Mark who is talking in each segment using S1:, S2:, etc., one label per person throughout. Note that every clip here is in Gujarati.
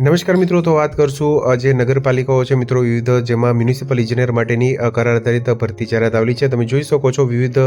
S1: નમસ્કાર મિત્રો, તો વાત કરશું જે નગરપાલિકાઓ છે મિત્રો, વિવિધ જેમાં મ્યુનિસિપલ ઇજનેર માટેની કરાર આધારિત ભરતી જાહેરાત આવેલી છે. તમે જોઈ શકો છો, વિવિધ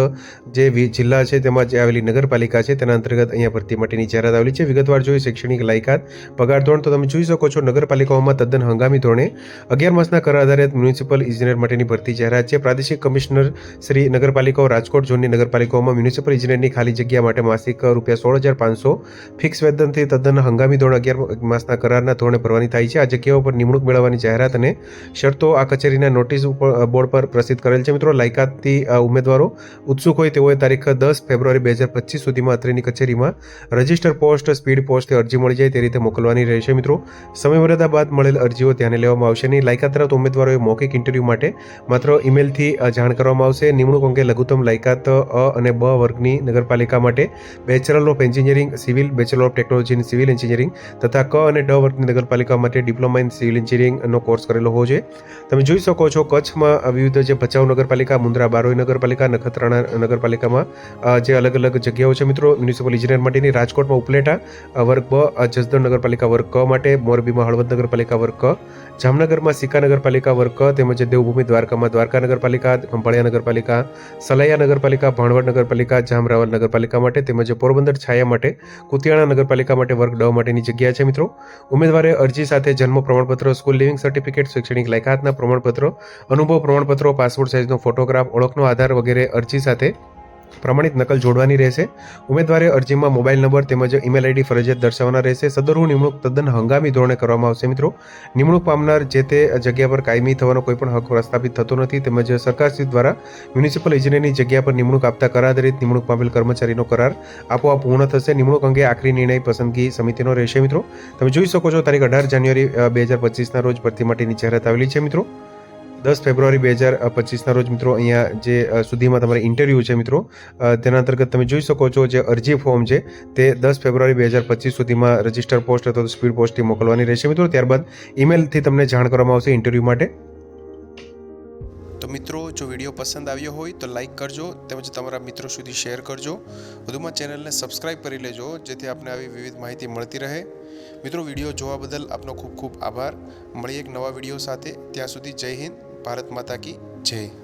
S1: જે જિલ્લા છે, તેમાં જે આવેલી નગરપાલિકા છે, તેના અંતર્ગત અહીંયા ભરતી માટેની જાહેરાત આવેલી છે. વિગતવાર જોઈએ, શૈક્ષણિક લાયકાત, પગાર ધોરણ, તો તમે જોઈ શકો છો, નગરપાલિકાઓમાં તદ્દન હંગામી ધોરણે અગિયાર માસના કરાર આધારિત મ્યુનિસિપલ ઇજનેર માટેની ભરતી જાહેરાત છે. પ્રાદેશિક કમિશનર શ્રી નગરપાલિકાઓ રાજકોટ ઝોનની નગરપાલિકાઓમાં મ્યુનિસિપલ ઇજનેરની ખાલી જગ્યા માટે માસિક રૂપિયા સોળ હજાર પાંચસો ફિક્સ વેતનથી તદ્દન હંગામી ધોરણ અગિયાર માસના કરારના ધોરણે ભરવાની થાય છે. આ જગ્યાઓ પર નિમણૂક મેળવવાની જાહેરાત અને શરતો આ કચેરીના નોટિસ ઉપર બોર્ડ પર પ્રસિદ્ધ કરેલ છે. મિત્રો, લાયકાતથી ઉમેદવારો ઉત્સુક હોય તેઓએ તારીખ દસ ફેબ્રુઆરી બે હજાર પચીસ સુધીમાં અત્રેની કચેરીમાં રજિસ્ટર પોસ્ટ, સ્પીડ પોસ્ટથી અરજી મળી જાય તે રીતે મોકલવાની રહેશે. મિત્રો, સમયમર્યાદા બાદ મળેલ અરજીઓ ધ્યાને લેવામાં આવશે નહીં. લાયકાત ધરાવતા ઉમેદવારોએ મૌખિક ઇન્ટરવ્યૂ માટે માત્ર ઇમેલથી જાણ કરવામાં આવશે. નિમણૂક અંગે લઘુત્તમ લાયકાત, અ, અને બ વર્ગની નગરપાલિકા માટે bachelor of engineering, civil bachelor of technology civil engineering તથા ક અને ડ વર્ગની નગરપાલિકા માટે ડિપ્લોમા ઇન સિવિલ એન્જિનિયરિંગનો કોર્સ કરેલો હોવો જોઈએ. તમે જોઈ શકો છો કચ્છમાં વિવિધ જે ભચાઉ નગરપાલિકા મુન્દ્રા બારોઈ નગરપાલિકા, નખત્રાણા નગરપાલિકામાં જે અલગ અલગ જગ્યાઓ છે મિત્રો, મ્યુનિસિપલ ઇજનેર માટેની, રાજકોટમાં ઉપલેટા વર્ગ બ જસદણ નગરપાલિકા વર્ગ ક માટે, મોરબીમાં હળવદ નગરપાલિકા વર્ગ ક, જામનગરમાં સિક્કા નગરપાલિકા વર્ગ ક, તેમજ દેવભૂમિ દ્વારકામાં દ્વારકા નગરપાલિકા ખંભાળિયા નગરપાલિકા, સલૈયા નગરપાલિકા, ભાણવડ નગરપાલિકા, જામરાવલ નગરપાલિકા માટે, તેમજ પોરબંદર છાયા માટે, કુતિયાણા નગરપાલિકા માટે વર્ગ ડ માટેની જગ્યા છે મિત્રો. ઉમેદવારે અરજી સાથે જન્મ પ્રમાણપત્ર સ્કૂલ લિવિંગ સર્ટિફિકેટ શૈક્ષણિક લાયકાતના પ્રમાણપત્રો, અનુભવ પ્રમાણપત્રો પાસપોર્ટ સાઇઝનો ફોટોગ્રાફ ઓળખનો આધાર વગેરે અરજી સાથે પ્રમાણિત નકલ જોડવાની રહેશે. ઉમેદવારે અરજીમાં મોબાઈલ નંબર તેમજ ઈમેલ આઈડી ફરજિયાત દર્શાવવાના રહેશે. સદરુ નિમણૂક તદ્દન હંગામી ધોરણે કરવામાં આવશે મિત્રો. નિમણૂક પામનાર જે તે જગ્યા પર કાયમી થવાનો કોઈ પણ હક પ્રસ્થાપિત થતો નથી તેમજ સરકારશ્રી દ્વારા મ્યુનિસિપલ ઇજનેરની જગ્યા પર નિમણૂક આપતા કરાર આધારિત નિમણૂક પામેલ કર્મચારીનો કરાર આપોઆપ પૂર્ણ થશે. નિમણૂક અંગે આખરી નિર્ણય પસંદગી સમિતિનો રહેશે મિત્રો. તમે જોઈ શકો છો, તારીખ અઢાર જાન્યુઆરી બે હજાર પચીસના રોજ ભરતી માટેની જાહેરાત આવેલી છે મિત્રો. દસ ફેબ્રુઆરી બે હજાર પચીસના રોજ મિત્રો અહીંયા જે સુધીમાં તમારે ઇન્ટરવ્યૂ છે મિત્રો તેના અંતર્ગત તમે જોઈ શકો છો જે અરજી ફોર્મ છે, તે દસ ફેબ્રુઆરી બે હજાર પચીસ સુધીમાં રજિસ્ટર પોસ્ટ અથવા તો સ્પીડ પોસ્ટથી મોકલવાની રહેશે મિત્રો. ત્યારબાદ ઈમેલથી તમને જાણ કરવામાં આવશે ઇન્ટરવ્યૂ માટે.
S2: તો મિત્રો, જો વીડિયો પસંદ આવ્યો હોય તો લાઈક કરજો, તેમજ તમારા મિત્રો સુધી શેર કરજો. વધુમાં ચેનલને સબસ્ક્રાઇબ કરી લેજો, જેથી આપને આવી વિવિધ માહિતી મળતી રહે. મિત્રો, વીડિયો જોવા બદલ આપનો ખૂબ ખૂબ આભાર. મળીએ એક નવા વીડિયો સાથે. ત્યાં સુધી જય હિન્દ. ભારત માતા કી જય.